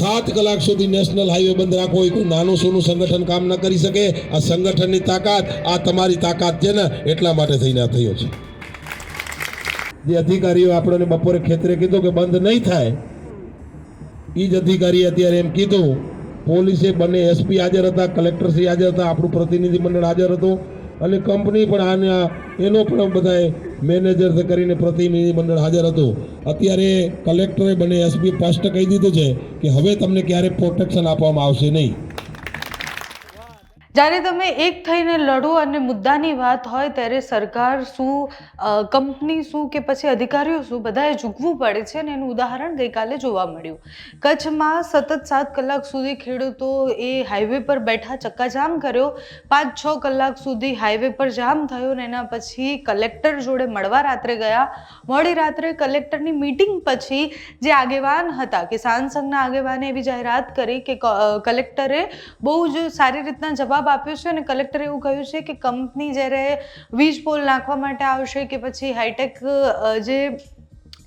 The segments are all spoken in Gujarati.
સાત કલાક સુધી નેશનલ હાઈવે બંધ રાખો એ કોઈ નાનું સૂનું સંગઠન કામ ન કરી શકે, આ સંગઠનની તાકાત, આ તમારી તાકાત છે ને, એટલા માટે થઈને આ થયો છે. જે અધિકારીઓ આપણને બપોરે ખેતરે કીધું કે બંધ નહીં થાય એ જ અધિકારીએ અત્યારે એમ કીધું, પોલીસે બંને એસપી હાજર હતા કલેક્ટરશ્રી હાજર હતા, આપણું પ્રતિનિધિ મંડળ હાજર હતું અને કંપની પણ આના એનો પણ બધાએ મેનેજર કરીને પ્રતિનિધિ મંડળ હાજર હતું. અત્યારે કલેક્ટરે બંને એસપી સ્પષ્ટ કહી દીધું છે કે હવે તમને ક્યારે પ્રોટેક્શન આપવામાં આવશે નહીં. જ્યારે તમે એક થઈને લડો અને મુદ્દાની વાત હોય ત્યારે સરકાર શું કંપની શું કે પછી અધિકારીઓ શું બધાએ ઝૂકવું પડે છે અને એનું ઉદાહરણ ગઈકાલે જોવા મળ્યું. કચ્છમાં સતત સાત કલાક સુધી ખેડૂતો એ હાઈવે પર બેઠા ચક્કાજામ કર્યો. પાંચ છ કલાક સુધી હાઈવે પર જામ થયો ને એના પછી કલેક્ટર જોડે મળવા રાત્રે ગયા. મોડી રાત્રે કલેક્ટરની મીટિંગ પછી જે આગેવાન હતા કિસાન સંઘના આગેવાને એવી જાહેરાત કરી કે કલેક્ટરે બહુ જ સારી રીતના જવાબ આપ્યો છે અને કલેક્ટરે એવું કહ્યું છે કે કંપની જ્યારે વીજ પોલ નાખવા માટે આવશે કે પછી હાઈટેક જે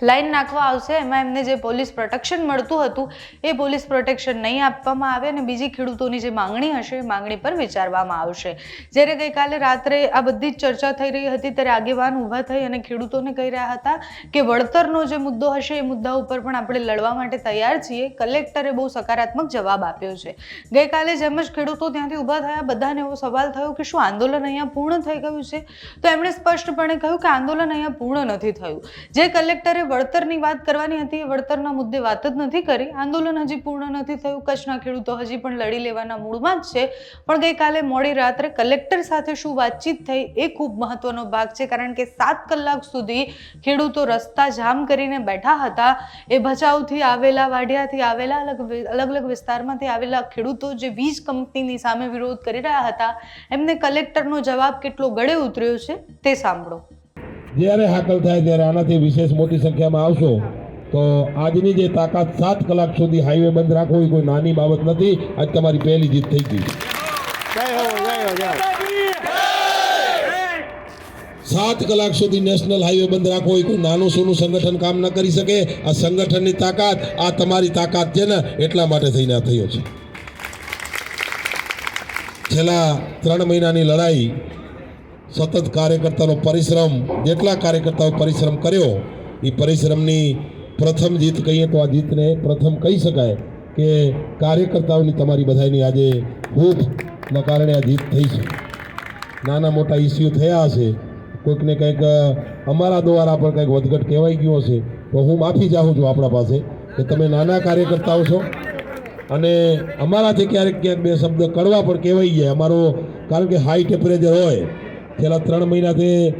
લાઈન નાખવા આવશે, એમાં એમને જે પોલીસ પ્રોટેક્શન મળતું હતું, એ પોલીસ પ્રોટેક્શન નહીં આપવામાં આવે અને બીજી ખેડૂતોની જે માંગણી હશે, એ માંગણી પર વિચારવામાં આવશે. જ્યારે ગઈકાલે રાત્રે આ બધી જ ચર્ચા થઈ રહી હતી, ત્યારે આગેવાન ઊભા થઈ અને ખેડૂતોને કહી રહ્યા હતા કે વળતરનો જે મુદ્દો હશે, એ મુદ્દા ઉપર પણ આપણે લડવા માટે તૈયાર છીએ. કલેક્ટરે બહુ સકારાત્મક જવાબ આપ્યો છે. ગઈકાલે જેમ જ ખેડૂતો ત્યાંથી ઊભા થયા, બધાને એવો સવાલ થયો કે શું આંદોલન અહીંયા પૂર્ણ થઈ ગયું છે? તો એમણે સ્પષ્ટપણે કહ્યું કે આંદોલન અહીંયા પૂર્ણ નથી થયું. જે કલેક્ટરે વળતરની વાત કરવાની હતી, વળતરના મુદ્દે વાત જ નથી કરી. આંદોલન હજી પૂર્ણ નથી થયું. કચ્છના ખેડૂતો હજી પણ લડી લેવાના મૂડમાં જ છે. પણ ગઈકાલે મોડી રાત્રે કલેક્ટર સાથે શું વાતચીત થઈ એ ખૂબ મહત્વનો ભાગ છે, કારણ કે સાત કલાક સુધી ખેડૂતો રસ્તા જામ કરીને બેઠા હતા. એ ભચાઉથી આવેલા વાડિયાથી આવેલા, અલગ અલગ અલગ વિસ્તારમાંથી આવેલા ખેડૂતો જે વીજ કંપનીની સામે વિરોધ કરી રહ્યા હતા, એમને કલેક્ટરનો જવાબ કેટલો ગળે ઉતર્યો છે તે સાંભળો. જ્યારે હાકલ થાય ત્યારે આનાથી વિશેષ મોટી સંખ્યામાં આવશો તો આજની જે તાકાત સાત કલાક સુધી હાઈવે બંધ રાખવો એ કોઈ નાની બાબત નથી. આજ તમારી પહેલી જીત થઈ ગઈ. સાત કલાક સુધી નેશનલ હાઈવે બંધ રાખવો એ કોઈ નાનું સૂનું સંગઠન કામ ન કરી શકે. આ સંગઠનની તાકાત આ તમારી તાકાત છે ને એટલા માટે થઈને આ થયો છે. છેલ્લા ત્રણ મહિનાની લડાઈ સતત કાર્યકર્તાનો પરિશ્રમ, જેટલા કાર્યકર્તાઓ પરિશ્રમ કર્યો, એ પરિશ્રમની પ્રથમ જીત કહીએ તો આ જીતને પ્રથમ કહી શકાય કે કાર્યકર્તાઓની તમારી બધાની આજે હૂફના કારણે આ જીત થઈ છે. નાના મોટા ઇસ્યુ થયા હશે, કોઈકને કંઈક અમારા દ્વારા પણ કંઈક વધઘટ કહેવાઈ ગયું હશે, તો હું માફી ચાહું છું આપણા પાસે કે તમે નાના કાર્યકર્તાઓ છો અને અમારાથી ક્યારેક ક્યાંક બે શબ્દ કડવા પણ કહેવાઈ ગયા. અમારો, કારણ કે હાઈ ટેમ્પરેચર હોય છેલ્લા ત્રણ મહિનાથી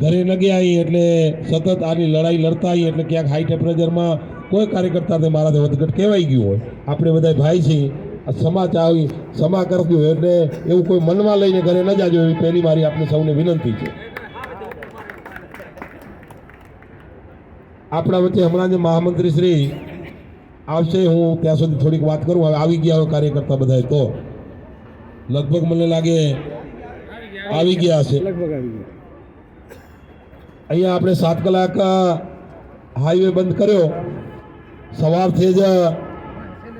ઘરે ન ગયા એટલે સતત આની લડાઈ લડતા આવી એટલે ક્યાંક હાઈ ટેમ્પરેચરમાં કોઈ કાર્યકર્તાને મારાથી વધઘટ કહેવાઈ ગયું હોય. આપણે બધા ભાઈ છીએ, આ સમાચાર આવી સમા હોય એટલે એવું કોઈ મનમાં લઈને ઘરે ન જાજો એવી પહેલી મારી આપણે સૌને વિનંતી છે. આપણા વચ્ચે હમણાં જે મહામંત્રી શ્રી આવશે, હું ત્યાં સુધી થોડીક વાત કરું, હવે આવી ગયા હોય કાર્યકર્તા બધાએ તો. લગભગ મને લાગે આવી ગયા ગયું. અહીંયા આપણે સાત કલાક હાઈવે બંધ કર્યો. સવારથી જ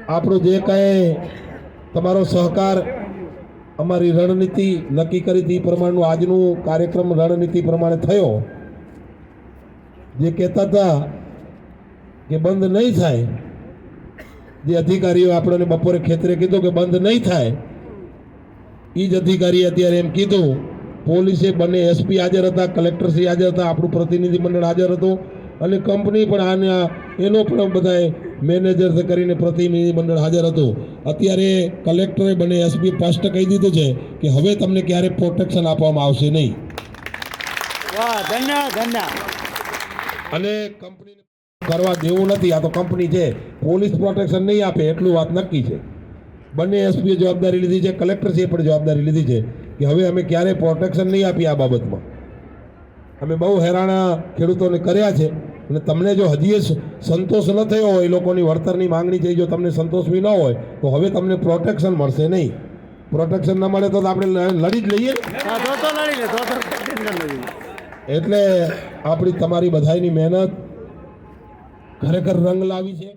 આપણો જે કાંઈ તમારો સહકાર અમારી રણનીતિ નક્કી કરી હતી પ્રમાણનું આજનું કાર્યક્રમ રણનીતિ પ્રમાણે થયો. જે કહેતા હતા કે બંધ નહીં થાય. જે અધિકારીઓ આપણને બપોરે ખેતરે કીધું કે બંધ નહીં થાય. એ જ અધિકારીએ અત્યારે એમ કીધું પોલીસે બંને એસપી હાજર હતા કલેક્ટરશ્રી હાજર હતા આપણું પ્રતિનિધિ મંડળ હાજર હતું અને કંપની પણ આના એનો પણ બધાએ મેનેજર કરીને પ્રતિનિધિ મંડળ હાજર હતું. અત્યારે કલેક્ટરે બંને એસપી સ્પષ્ટ કહી દીધું છે કે હવે તમને ક્યારે પ્રોટેક્શન આપવામાં આવશે નહીં. અને કંપની કરવા દેવું નથી આ તો કંપની છે પોલીસ પ્રોટેક્શન નહીં આપે એટલું વાત નક્કી છે. બંને એસપીએ જવાબદારી લીધી છે કલેક્ટરશ્રીએ પણ જવાબદારી લીધી છે કે હવે અમે ક્યારેય પ્રોટેક્શન નહીં આપીએ આ બાબતમાં. અમે બહુ હેરાણા ખેડૂતોને કર્યા છે અને તમને જો હજી સંતોષ ન થયો હોય એ લોકોની વળતરની માંગણી છે જો તમને સંતોષ બી ન હોય તો હવે તમને પ્રોટેક્શન મળશે નહીં. પ્રોટેક્શન ન મળે તો આપણે લડી જ લઈએ. એટલે આપણી તમારી બધાની મહેનત ખરેખર રંગ લાવી છે.